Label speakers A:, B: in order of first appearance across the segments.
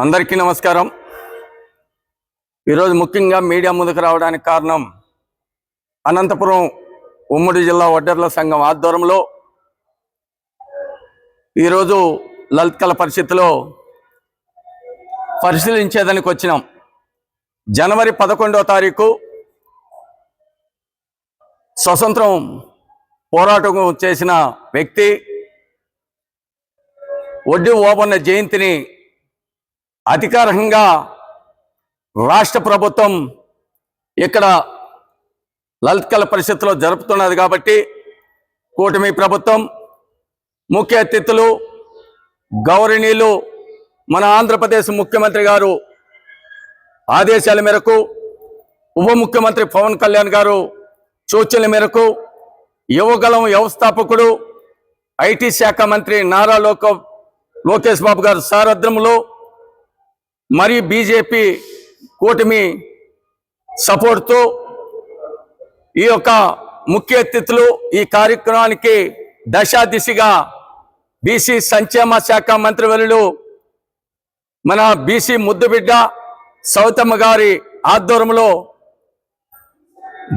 A: అందరికీ నమస్కారం. ఈరోజు ముఖ్యంగా మీడియా ముందుకు రావడానికి కారణం అనంతపురం ఉమ్మడి జిల్లా వడ్డర్ల సంఘం ఆధ్వర్యంలో ఈరోజు లలిత్ కళ పరిస్థితిలో పరిశీలించేదానికి వచ్చినాం. జనవరి పదకొండవ తారీఖు స్వతంత్రం పోరాటం చేసిన వ్యక్తి ఒడ్డి ఓబన్న జయంతిని అధికారికంగా రాష్ట్ర ప్రభుత్వం ఇక్కడ లలిత్ కళ పరిషత్తులో జరుపుతున్నది కాబట్టి కూటమి ప్రభుత్వం ముఖ్య అతిథులు గౌరవనీయులు మన ఆంధ్రప్రదేశ్ ముఖ్యమంత్రి గారు ఆదేశాల మేరకు ఉప ముఖ్యమంత్రి పవన్ కళ్యాణ్ గారు సూచనల మేరకు యువగలం వ్యవస్థాపకుడు ఐటీ శాఖ మంత్రి నారా లోక లోకేష్ బాబు గారు సారథ్యంలో మరి బీజేపీ కూటమి సపోర్ట్తో ఈ యొక్క ముఖ్య అతిథులు ఈ కార్యక్రమానికి దశా దిశగా బీసీ సంక్షేమ శాఖ మంత్రివర్యులు మన బీసీ ముద్దుబిడ్డ సౌతమ్మ గారి ఆధ్వర్యంలో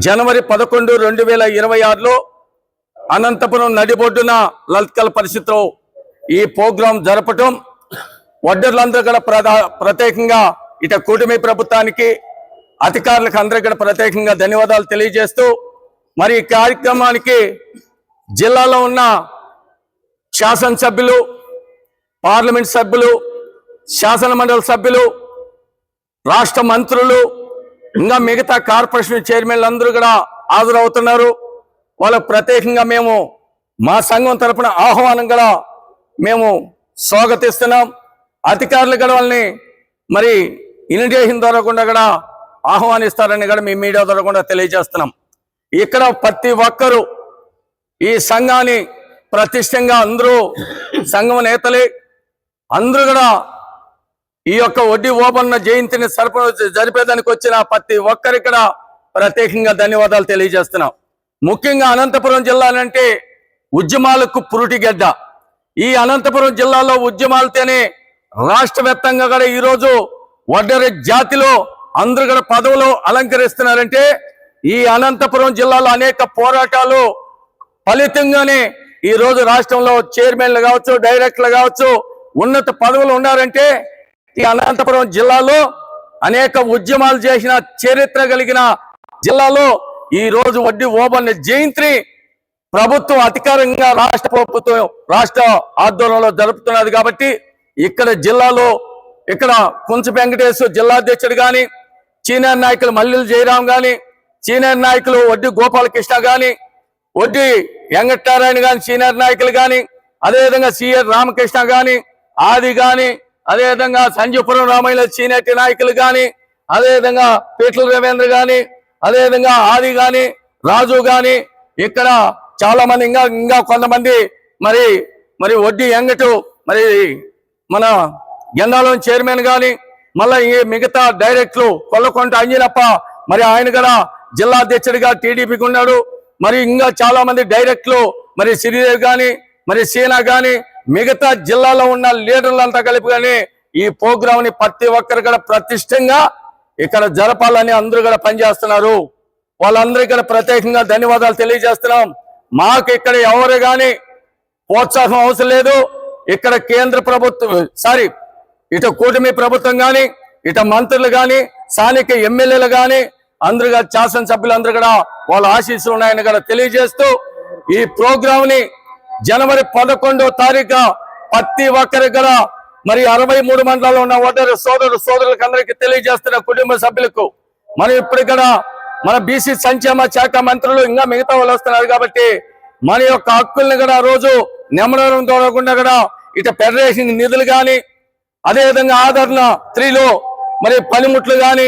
A: జనవరి పదకొండు రెండు వేల ఇరవై ఆరులో అనంతపురం నడిబొడ్డున లలితకల పరిస్థితిలో ఈ ప్రోగ్రాం జరపటం వడ్డర్లందరూ కూడా ప్రధా ప్రత్యేకంగా ఇట కూటమి ప్రభుత్వానికి అధికారులకు అందరికీ కూడా ప్రత్యేకంగా ధన్యవాదాలు తెలియజేస్తూ మరి ఈ కార్యక్రమానికి జిల్లాలో ఉన్న శాసనసభ్యులు పార్లమెంట్ సభ్యులు శాసన మండలి సభ్యులు రాష్ట్ర మంత్రులు ఇంకా మిగతా కార్పొరేషన్ చైర్మన్లు అందరూ కూడా హాజరవుతున్నారు. వాళ్ళకు ప్రత్యేకంగా మేము మా సంఘం తరపున ఆహ్వానం కూడా మేము స్వాగతిస్తున్నాం. అధికారులు కూడా వాళ్ళని మరి ఇన్విటేషన్ ద్వారా కూడా కూడా ఆహ్వానిస్తారని కూడా మీ మీడియా ద్వారా కూడా తెలియజేస్తున్నాం. ఇక్కడ ప్రతి ఒక్కరూ ఈ సంఘాన్ని ప్రతిష్టంగా అందరూ సంఘం నేతలే అందరూ కూడా ఈ యొక్క వడ్డీ ఓబన్న జయంతిని సరప జరిపేదానికి వచ్చిన ప్రతి ఒక్కరికి కూడా ప్రత్యేకంగా ధన్యవాదాలు తెలియజేస్తున్నాం. ముఖ్యంగా అనంతపురం జిల్లానంటే ఉద్యమాలకు పురుటిగడ్డ. ఈ అనంతపురం జిల్లాలో ఉద్యమాలతోనే రాష్ట్ర వ్యాప్తంగా కూడా ఈరోజు వడ్డరి జాతిలో అందరూ కూడా పదవులు అలంకరిస్తున్నారంటే ఈ అనంతపురం జిల్లాలో అనేక పోరాటాలు ఫలితంగానే ఈ రోజు రాష్ట్రంలో చైర్మన్లు కావచ్చు డైరెక్టర్లు కావచ్చు ఉన్నత పదవులు ఉన్నారంటే ఈ అనంతపురం జిల్లాలో అనేక ఉద్యమాలు చేసిన చరిత్ర కలిగిన జిల్లాలో ఈ రోజు వడ్డీ ఓబన్న జయంతిని ప్రభుత్వం అధికారంగా రాష్ట్ర ప్రభుత్వం రాష్ట్ర ఆధ్వర్యంలో జరుపుతున్నది కాబట్టి ఇక్కడ జిల్లాలో ఇక్కడ కుంచు వెంకటేశ్వర జిల్లా అధ్యక్షుడు కానీ సీనియర్ నాయకులు మల్లెలు జయరాం కానీ సీనియర్ నాయకులు వడ్డీ గోపాలకృష్ణ కానీ వడ్డీ వెంకటారాయణ కానీ సీనియర్ నాయకులు కానీ అదేవిధంగా సిఆర్ రామకృష్ణ కానీ ఆది కానీ అదేవిధంగా సంజీపురం రామయ్య సీనియర్ నాయకులు కానీ అదేవిధంగా పీట్ల రవీంద్ర కానీ అదేవిధంగా ఆది కానీ రాజు కానీ ఇక్కడ చాలా మంది ఇంకా ఇంకా కొంతమంది మరి మరి వడ్డీ ఎంగటు మరి మన గంధాలం చైర్మన్ గాని మళ్ళీ ఈ మిగతా డైరెక్టర్లు కొల్లకొంట అంజనప్ప మరి ఆయన కూడా జిల్లా అధ్యక్షుడిగా టీడీపీకి ఉన్నాడు. మరి ఇంకా చాలా మంది డైరెక్టర్లు మరి శ్రీదేవి కానీ మరి సీనా కానీ మిగతా జిల్లాలో ఉన్న లీడర్లంతా కలిపి కానీ ఈ ప్రోగ్రామ్ని ప్రతి ఒక్కరు కూడా ప్రతిష్టంగా ఇక్కడ జరపాలని అందరూ కూడా పనిచేస్తున్నారు. వాళ్ళందరూ కూడా ప్రత్యేకంగా ధన్యవాదాలు తెలియజేస్తున్నాం. మాకు ఇక్కడ ఎవరు కానీ ప్రోత్సాహం అవసరం లేదు. ఇక్కడ కేంద్ర ప్రభుత్వం సారీ ఇటు కూటమి ప్రభుత్వం కానీ ఇటు మంత్రులు కానీ స్థానిక ఎమ్మెల్యేలు కానీ అందరూ శాసనసభ్యులు అందరూ కూడా వాళ్ళ ఆశీస్సులు ఉన్నాయని కూడా తెలియజేస్తూ ఈ ప్రోగ్రామ్ని జనవరి పదకొండో తారీఖు ప్రతి ఒక్కరి కూడా మరి అరవై మూడు మండలాల్లో ఉన్న ఓటరు సోదరు సోదరులకు అందరికీ తెలియజేస్తున్న కుటుంబ సభ్యులకు మనం ఇప్పుడు ఇక్కడ మన బీసీ సంక్షేమ శాఖ మంత్రులు ఇంకా మిగతా వాళ్ళు వస్తున్నారు కాబట్టి మన యొక్క హక్కుల్ని కూడా రోజు నెమ్మడం తోడకుండా కూడా ఇటు ఫెడరేషన్ నిధులు కానీ అదేవిధంగా ఆదరణ త్రీలో మరి పనిముట్లు కానీ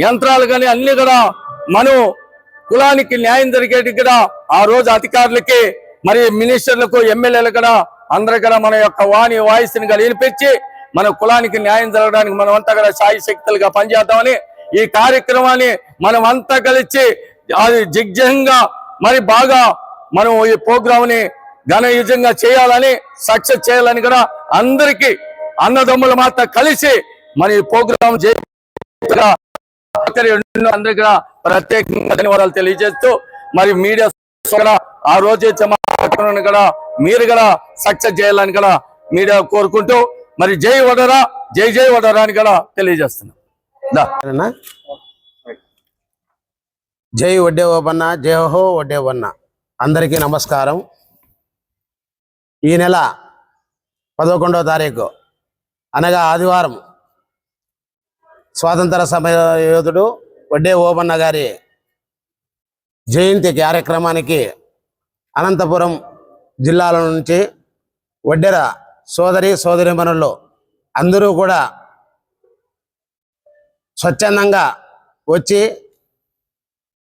A: యంత్రాలు కానీ అన్ని కూడా మనం కులానికి న్యాయం జరిగేటి కూడా ఆ రోజు అధికారులకి మరి మినిస్టర్లకు ఎమ్మెల్యేలకు కూడా అందరు కూడా మన యొక్క వాణి వాయిస్ని కూడా వినిపించి మన కులానికి న్యాయం జరగడానికి మనం అంతా కూడా సాయి శక్తులుగా పనిచేద్దామని ఈ కార్యక్రమాన్ని మనం అంతా కలిసి అది దిగ్జయంగా మరి బాగా మనం ఈ ప్రోగ్రామ్ని ఘనయుజంగా చేయాలని సక్సెస్ చేయాలని కూడా అందరికీ అన్నదమ్ములు మాత్రం కలిసి మరి ఈ ప్రోగ్రాం జయగా అందరికీ కూడా ప్రత్యేకంగా ధన్యవాదాలు తెలియజేస్తూ మరి మీడియా కూడా ఆ రోజు కూడా మీరు కూడా సక్సెస్ చేయాలని కూడా మీడియా కోరుకుంటూ మరి జై వడరా జై జై వడరా అని కూడా తెలియజేస్తున్నాం.
B: జై వడ్డే ఓబన్న జై హో వడ్డే వన్న అందరికీ నమస్కారం. ఈ నెల పదకొండవ తారీఖు. అనగా ఆదివారం స్వాతంత్ర సమయ యోధుడు వడ్డే ఓబన్న గారి జయంతి కార్యక్రమానికి అనంతపురం జిల్లాల నుంచి వడ్డెర సోదరి సోదరిమనులు అందరూ కూడా స్వచ్ఛందంగా వచ్చి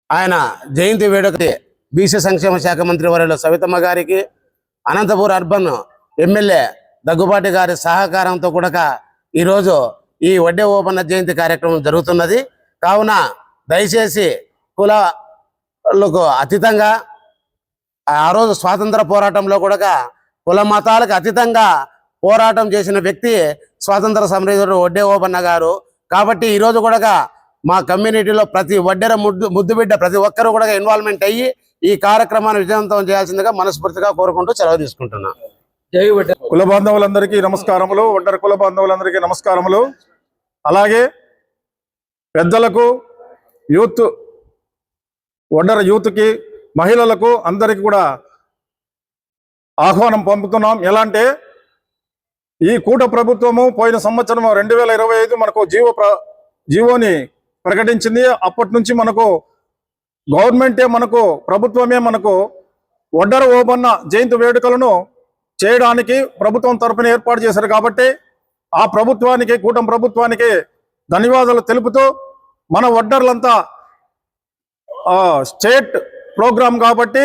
B: ఆయన జయంతి వేడుకకి బీసీ సంక్షేమ శాఖ మంత్రి వర్యులు సవితమ్మ గారికి అనంతపూర్ అర్బన్ ఎమ్మెల్యే దగ్గుబాటి గారి సహకారంతో కూడా ఈరోజు ఈ వడ్డే ఓపన్న జయంతి కార్యక్రమం జరుగుతున్నది. కావున దయచేసి కులకు అతీతంగా ఆ రోజు స్వాతంత్ర పోరాటంలో కూడా కుల మతాలకు అతీతంగా పోరాటం చేసిన వ్యక్తి స్వాతంత్ర సమరయోధుడు వడ్డే ఓపన్న గారు. కాబట్టి ఈరోజు కూడా మా కమ్యూనిటీలో ప్రతి వడ్డెర ముద్దు ముద్దు బిడ్డ ప్రతి ఒక్కరూ కూడా ఇన్వాల్వ్మెంట్ అయ్యి ఈ కార్యక్రమాన్ని విజయవంతం చేయాల్సిందిగా మనస్ఫూర్తిగా కోరుకుంటూ సెలవు తీసుకుంటున్నాను
C: కుల బాంధవులందరికీ నమస్కారములు. ఒంటరి కుల బాంధవులందరికీ నమస్కారములు. అలాగే పెద్దలకు యూత్ ఒంటర యూత్కి మహిళలకు అందరికీ కూడా ఆహ్వానం పంపుతున్నాం. ఎలా అంటే ఈ కూట ప్రభుత్వము పోయిన సంవత్సరం రెండు వేల ఇరవై ఐదు మనకు జీవో ప్ర జీవోని ప్రకటించింది. అప్పటి నుంచి మనకు గవర్నమెంటే మనకు ప్రభుత్వమే మనకు ఒడ్డర ఓబన్న జయంతి వేడుకలను చేయడానికి ప్రభుత్వం తరఫున ఏర్పాటు చేశారు కాబట్టి ఆ ప్రభుత్వానికి కూటమి ప్రభుత్వానికి ధన్యవాదాలు తెలుపుతూ మన ఒడ్డర్లంతా స్టేట్ ప్రోగ్రాం కాబట్టి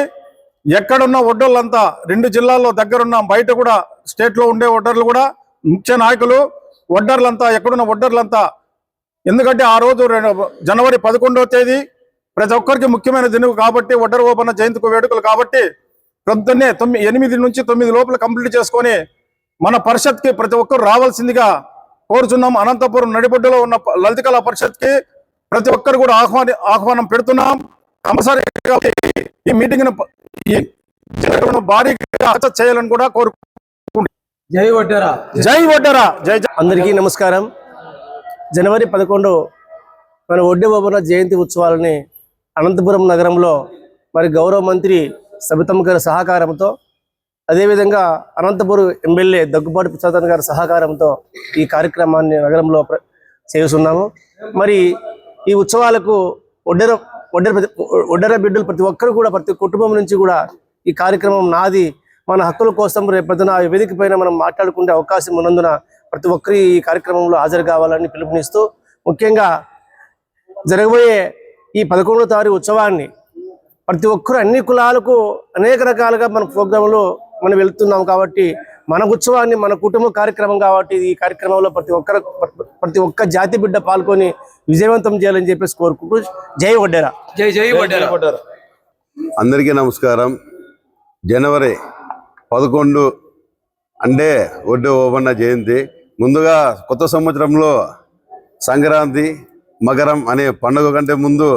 C: ఎక్కడున్న ఒడ్డర్లంతా రెండు జిల్లాల్లో దగ్గరున్న బయట కూడా స్టేట్లో ఉండే ఒడ్డర్లు కూడా ముఖ్య నాయకులు ఒడ్డర్లంతా ఎక్కడున్న ఒడ్డర్లంతా ఎందుకంటే ఆ రోజు జనవరి పదకొండవ తేదీ ప్రతి ఒక్కరికి ముఖ్యమైన దినువు కాబట్టి ఒడ్డర ఓపన్న జయంతికి వేడుకలు కాబట్టి ప్రొద్దున్నే తొమ్మిది ఎనిమిది నుంచి తొమ్మిది లోపల కంప్లీట్ చేసుకొని మన పరిషత్కి ప్రతి ఒక్కరు రావాల్సిందిగా కోరుచున్నాం. అనంతపురం నడిబొడ్డులో ఉన్న లలిత కళా పరిషత్కి ప్రతి ఒక్కరు కూడా ఆహ్వాని ఆహ్వానం పెడుతున్నాం. కంపల్సరీగా ఈ మీటింగ్ ఈ జరగడం భారీగా చేయాలని కూడా కోరుకుంటున్నాం.
D: జై వడ్డరా.
C: జై జై
D: అందరికీ నమస్కారం. జనవరి పదకొండు మన ఒడ్డు బాబున జయంతి ఉత్సవాలని అనంతపురం నగరంలో మరి గౌరవ మంత్రి సబితమ్మ గారి సహకారంతో అదేవిధంగా అనంతపురం ఎమ్మెల్యే దగ్గుబాటి ప్రసాదన్ గారి సహకారంతో ఈ కార్యక్రమాన్ని నగరంలో చేస్తున్నాము. మరి ఈ ఉత్సవాలకు ఒడ్డెర ఒడ్డెర ఒడ్డెర బిడ్డలు ప్రతి ఒక్కరు కూడా ప్రతి కుటుంబం నుంచి కూడా ఈ కార్యక్రమం నాది. మన హక్కుల కోసం రేపొద్దున ఆ వేదిక పైన మనం మాట్లాడుకునే అవకాశం ఉన్నందున ప్రతి ఒక్కరు ఈ కార్యక్రమంలో హాజరు కావాలని పిలుపునిస్తూ ముఖ్యంగా జరగబోయే ఈ పదకొండో తారీఖు ఉత్సవాన్ని ప్రతి ఒక్కరు అన్ని కులాలకు అనేక రకాలుగా మన ప్రోగ్రాంలో మనం వెళ్తున్నాం కాబట్టి మన ఉత్సవాన్ని మన కుటుంబ కార్యక్రమం కాబట్టి ఈ కార్యక్రమంలో ప్రతి ఒక్కరు ప్రతి ఒక్క జాతి బిడ్డ పాల్గొని విజయవంతం చేయాలని చెప్పేసి కోరుకుంటూ జై వడ్డేరా.
A: జై జై వడ్డెరా.
E: అందరికీ నమస్కారం. జనవరి పదకొండు అంటే ఒడ్డు ఓబన్న జయంతి. ముందుగా కొత్త సంవత్సరంలో సంక్రాంతి మకరం అనే పండుగ కంటే ముందు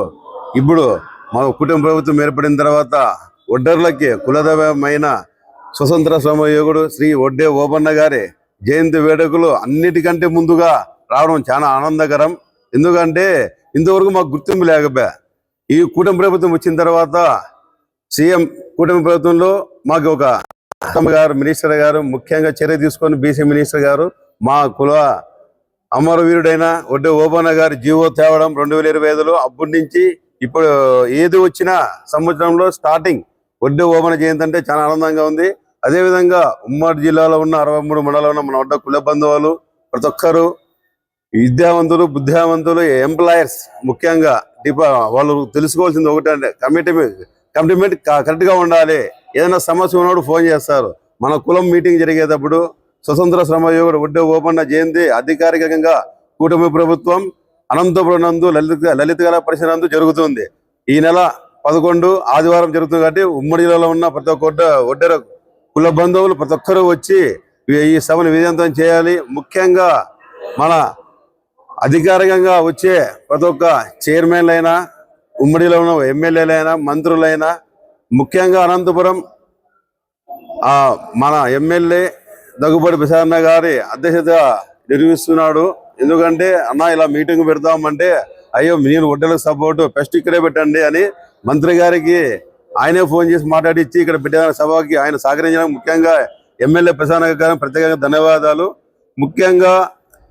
E: ఇప్పుడు మా కుటుంబ ప్రభుత్వం ఏర్పడిన తర్వాత ఒడ్డర్లకి కులదైవమైన స్వతంత్ర సమయోగుడు శ్రీ ఒడ్డే ఓబన్న గారి జయంతి వేడుకలు అన్నిటికంటే ముందుగా రావడం చాలా ఆనందకరం. ఎందుకంటే ఇంతవరకు మాకు గుర్తింపు లేకపోయా. ఈ కూటమి ప్రభుత్వం వచ్చిన తర్వాత సీఎం కూటమి ప్రభుత్వంలో మాకు ఒక గారు మినిస్టర్ గారు ముఖ్యంగా చర్య తీసుకొని బీసీ మినిస్టర్ గారు మా కుల అమరవీరుడైన ఒడ్డు ఓబన్న గారు జీవో తేవడం రెండు వేల ఇరవై ఐదులో అప్పటి నుంచి ఇప్పుడు ఏది వచ్చినా సంవత్సరంలో స్టార్టింగ్ ఒడ్డు ఓబన జయంతి అంటే చాలా ఆనందంగా ఉంది. అదేవిధంగా ఉమ్మడి జిల్లాలో ఉన్న అరవై మూడు మండలంలో ఉన్న మన వడ్డ కుల బంధువులు ప్రతి ఒక్కరు విద్యావంతులు బుద్ధివంతులు ఎంప్లాయర్స్ ముఖ్యంగా డిపా వాళ్ళు తెలుసుకోవాల్సింది ఒకటంటే కమిట్మెంట్ కమిట్మెంట్ కరెక్ట్గా ఉండాలి. ఏదైనా సమస్య ఉన్నప్పుడు ఫోన్ చేస్తారు. మన కులం మీటింగ్ జరిగేటప్పుడు స్వతంత్ర శ్రమయోగుడు ఉడ్డ ఓపన్న జయంతి అధికారికంగా కూటమి ప్రభుత్వం అనంతపురం నందు లలిత లలిత కళా పరిషత్ నందు జరుగుతుంది. ఈ నెల పదకొండు ఆదివారం జరుగుతుంది కాబట్టి ఉమ్మడి జిల్లాలో ఉన్న ప్రతి ఒక్క ఒడ్డ కుల బంధువులు ప్రతి ఒక్కరూ వచ్చి ఈ- సభను విజయంతం చేయాలి. ముఖ్యంగా మన అధికారికంగా వచ్చే ప్రతి ఒక్క చైర్మన్లైనా ఉమ్మడిలో ఉన్న ఎమ్మెల్యేలైనా మంత్రులైనా ముఖ్యంగా అనంతపురం మన ఎమ్మెల్యే దగ్గుబడి ప్రసాదన్న గారి అధ్యక్షత నిర్వహిస్తున్నాడు. ఎందుకంటే అన్న ఇలా మీటింగ్ పెడతామంటే అయ్యో నేను ఒడ్డలకు సపోర్టు ఫస్ట్ ఇక్కడే పెట్టండి అని మంత్రి గారికి ఆయనే ఫోన్ చేసి మాట్లాడిచ్చి ఇక్కడ పెట్టిన సభకి ఆయన సహకరించడానికి ముఖ్యంగా ఎమ్మెల్యే ప్రసాద్ గారికి ప్రత్యేకంగా ధన్యవాదాలు. ముఖ్యంగా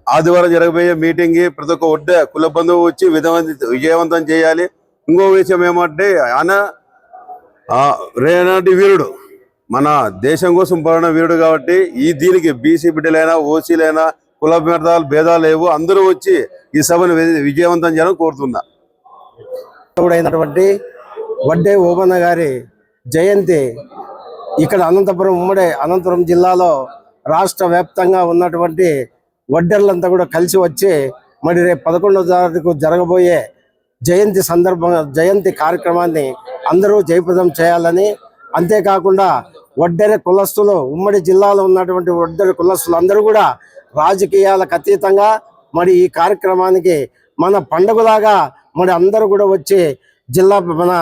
E: ఆదివారం జరగబోయే మీటింగ్కి ప్రతి ఒక్క ఒడ్డ కుల బంధువు వచ్చి విధవంత విజయవంతం చేయాలి. ఇంకో విషయం ఏమంటే ఆయన రేనాటి వీరుడు మన దేశం కోసం పోరాడిన వీరుడు కాబట్టి ఈ దీనికి బీసీ బిడ్డలైనా ఓసీలైనా కుల భేదాలు భేదాలు లేవు. అందరూ వచ్చి ఈ సభను విజయవంతం చేయాలని కోరుతున్నా.
D: అయినటువంటి వడ్డే ఓబన్న గారి జయంతి ఇక్కడ అనంతపురం ఉమ్మడి అనంతపురం జిల్లాలో రాష్ట్ర వ్యాప్తంగా ఉన్నటువంటి వడ్డర్లంతా కూడా కలిసి వచ్చి మరి రేపు పదకొండవ తారీఖు జరగబోయే జయంతి సందర్భంగా జయంతి కార్యక్రమాన్ని అందరూ జయప్రదం చేయాలని అంతేకాకుండా వడ్డెర కులస్తులు ఉమ్మడి జిల్లాలో ఉన్నటువంటి ఒడ్డెర కులస్తులు అందరూ కూడా రాజకీయాలకు అతీతంగా మరి ఈ కార్యక్రమానికి మన పండుగలాగా మరి అందరూ కూడా వచ్చి జిల్లా మన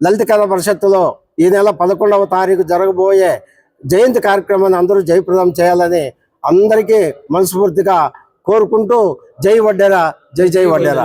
D: లలిత కళా పరిషత్తులో ఈ నెల పదకొండవ తారీఖు జరగబోయే జయంతి కార్యక్రమాన్ని అందరూ జయప్రదం చేయాలని అందరికీ మనస్ఫూర్తిగా కోరుకుంటూ జై వడ్డెర జై జై వడ్డేరా.